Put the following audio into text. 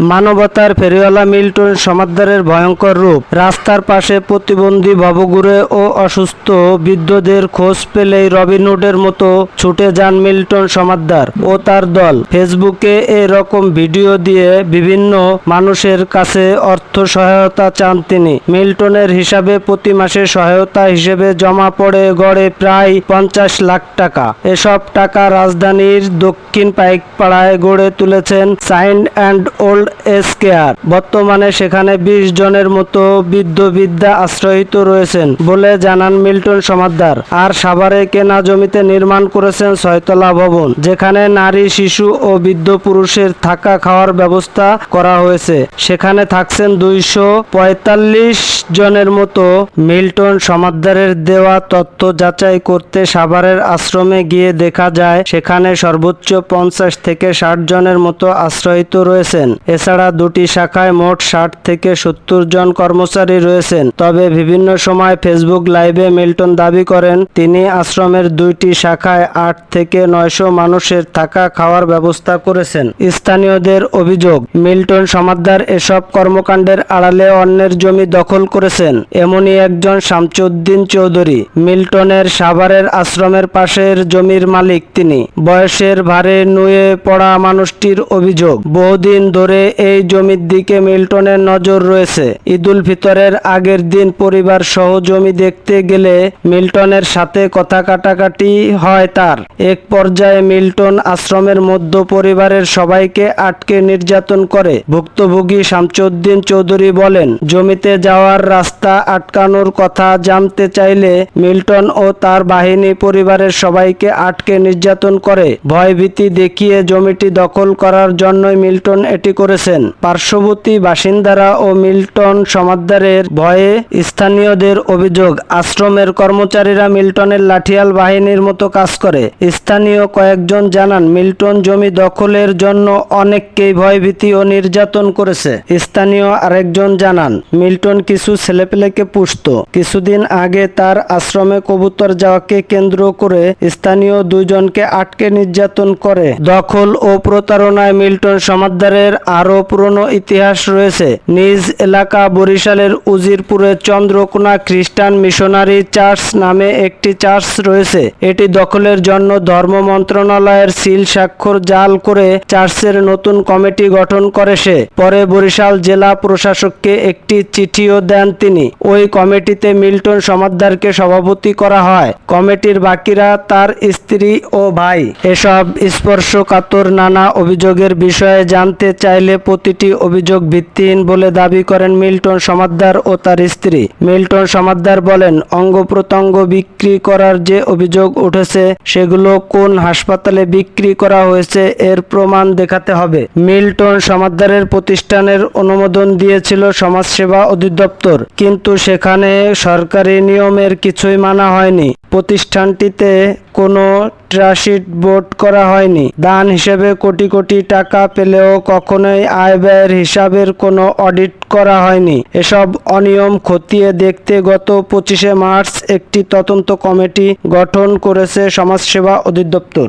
মানবতার ফেরিওয়ালা মিল্টন সমাদ্দারের ভয়ঙ্কর রূপ। রাস্তার পাশে প্রতিবন্ধী ভবঘুরে ও অসুস্থ বৃদ্ধদের খোঁজ পেলেই রবিনহুডের মতো ছুটে যান মিল্টন সমাদ্দার ও তার দল। ফেসবুকে এরকম ভিডিও দিয়ে বিভিন্ন মানুষের কাছে অর্থ সহায়তা চান তিনি। মিল্টনের হিসাবে প্রতি মাসে সহায়তা হিসেবে জমা পড়ে গড়ে প্রায় পঞ্চাশ লাখ টাকা। এসব টাকা রাজধানীর দক্ষিণ পাইকপাড়ায় গড়ে তুলেছেন signed and old age care বর্তমানে সেখানে বিশ জনের মতো বৃদ্ধ বিদ্যা আশ্রয়িত রয়েছেন বলে জানান মিল্টন সমাদ্দার। আর সাভারে কেনা জমিতে নির্মাণ করেছেন ছয়তলা ভবন, যেখানে নারী, শিশু ও বৃদ্ধ পুরুষের থাকা খাওয়ার ব্যবস্থা করা হয়েছে। সেখানে থাকছেন দুইশো পঁয়তাল্লিশ জনের মতো মিল্টন সমাদ্দারের দেওয়া তথ্য যাচাই করতে সাভারের আশ্রমে গিয়ে দেখা যায়, সেখানে সর্বোচ্চ পঞ্চাশ থেকে ষাট জনের মতো আশ্রয়িত রয়েছেন। এছাড়া দুটি শাখায় মোট ষাট থেকে সত্তর জন কর্মচারী রয়েছেন। তবে বিভিন্ন সময় ফেসবুক লাইভে মিল্টন দাবি করেন, তিনি আশ্রমের দুইটি শাখায় আট থেকে নয়শো মানুষের থাকা খাওয়ার ব্যবস্থা করেছেন। স্থানীয়দের অভিযোগ, মিল্টন সমাদ্দার এসব কর্মকাণ্ডের আড়ালে অন্যের জমি দখল করেছেন। এমনই একজন শামচুদ্দিন চৌধুরী, মিল্টনের সাভারের আশ্রমের পাশের জমির মালিক তিনি। বয়সের ভারে নুয়ে পড়া মানুষটির অভিযোগ, বহুদিন ধরে এই জমির দিকে মিল্টনের নজর রয়েছে। ঈদুল ফিতরের আগের দিন পরিবার সহ জমি দেখতে গেলে মিল্টনের সাথে কথা কাটাকাটি হয় তার। এক পর্যায়ে মিল্টন আশ্রমের মধ্য পরিবারের সবাইকে আটকে নির্যাতন করে। ভুক্তভোগী শামচুদ্দিন চৌধুরী বলেন, জমিতে যাওয়ার রাস্তা আটকানোর কথা জানতে চাইলে মিল্টন ও তার বাহিনী পরিবারের সবাইকে আটকে নির্যাতন করে। ভয়ভীতি দেখিয়ে জমিটি দখল করার জন্যই মিল্টন এটি করেছেন। পার্শ্ববর্তী বাসিন্দারা ও মিল্টন সমাদ্দারের ভয়ে স্থানীয়দের অভিযোগ, আশ্রমের কর্মচারীরা মিল্টনের লাঠিয়াল বাহিনীর মতো কাজ করে। স্থানীয় কয়েকজন জানান, মিল্টন জমি দখলের জন্য অনেককেই ভয়ভীতি ও নির্যাতন করেছে। স্থানীয় আরেকজন জানান, মিল্টন কিছু ছেলেপেলেকে পুষত। কিছুদিন আগে তার আশ্রমে কবুতর যাওয়াকে কেন্দ্র করে স্থানীয় দুইজনকে আটকে নির্যাতন করে। দখল ও প্রতারণায় মিল্টন সমাদ্দারের আরও পুরনো ইতিহাস রয়েছে। নিজ এলাকা বরিশালের উজিরপুরে চন্দ্রকোনা খ্রিস্টান মিশনারি চার্চ নামে একটি চার্চ রয়েছে। এটি দখলের জন্য ধর্ম মন্ত্রণালয়ের সিল স্বাক্ষর জাল করে চার্চের নতুন কমিটি গঠন করে সে। পরে বরিশাল জেলা প্রশাসককে একটি চিঠিও দেন তিনি। ওই কমিটিতে মিল্টন সমাদ্দারকে সভাপতি করা হয়। কমিটির বাকিরা তার স্ত্রী ও ভাই। এসব স্পর্শকাতর নানা অভিযোগের বিষয়ে জানতে চাইলে প্রতিটি অভিযোগ ভিত্তিহীন বলে দাবি করেন মিল্টন সমাদ্দার ও তার স্ত্রী। মিল্টন সমাদ্দার বলেন, অঙ্গ প্রত্যঙ্গ বিক্রি করার যে অভিযোগ উঠেছে, সেগুলো কোন হাসপাতালে বিক্রি করা হয়েছে এর প্রমাণ দেখাতে হবে। মিল্টন সমাদ্দারের প্রতিষ্ঠানের অনুমোদন দিয়েছিল সমাজসেবা অধিদপ্তর, কিন্তু সেখানে সরকারি নিয়মের কিছুই মানা হয়নি। প্রতিষ্ঠানটিতে কোনো ট্রাসিট বোর্ড করা হয়নি। দান হিসেবে কোটি কোটি টাকা পেলেও কখনোই আয় ব্যয়ের হিসাবের কোনো অডিট করা হয়নি। এসব অনিয়ম খতিয়ে দেখতে গত পঁচিশে মার্চ একটি তদন্ত কমিটি গঠন করেছে সমাজসেবা অধিদপ্তর।